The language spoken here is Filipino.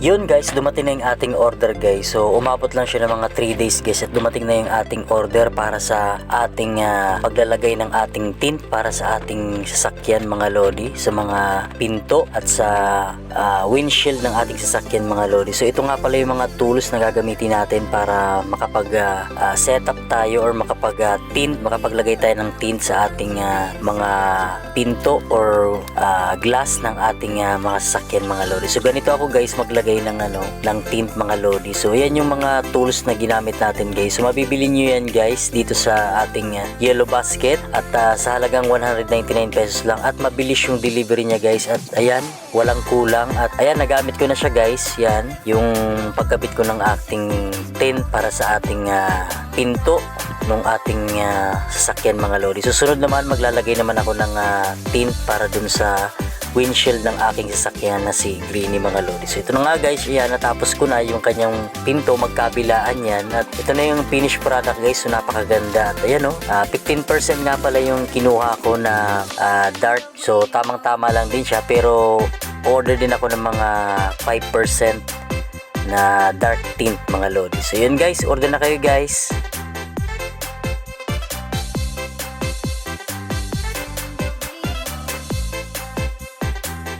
Yun guys, dumating na yung ating order guys. So umabot lang siya ng mga 3 days guys at dumating na yung ating order para sa ating ah, paglalagay ng ating tint para sa ating sasakyan mga lodi sa mga pinto at sa ah, windshield ng ating sasakyan mga lodi. So ito nga pala yung mga tools na gagamitin natin para makapag ah, ah, setup tayo or makapag ah, tint, makapaglagay tayo ng tint sa ating ah, mga pinto or ah, glass ng ating ah, mga sasakyan mga lodi. So ganito ako guys maglagay ng ano ng tint mga lodi. So yan yung mga tools na ginamit natin guys. So mabibili nyo yan guys dito sa ating ah, yellow basket at ah, sa halagang 199 pesos lang at mabilis yung delivery niya guys at ayan walang kulang at ayan nagamit ko na siya guys yan yung pagkabit ko ng ating tint para sa ating ah, pinto nung ating ah, sasakyan mga lodi. Susunod naman maglalagay naman ako ng ah, tint para dun sa windshield ng aking sasakyan na si Greeny mga lodi. So ito na nga guys, yan natapos ko na yung kanyang pinto magkabilaan yan at ito na yung finished product guys. So napakaganda at ayan oh, ah, 15% nga pala yung kinuha ko na ah, dark. So tamang tama lang din siya pero order din ako ng mga 5% na dark tint mga lodi. So yun guys, order na kayo guys.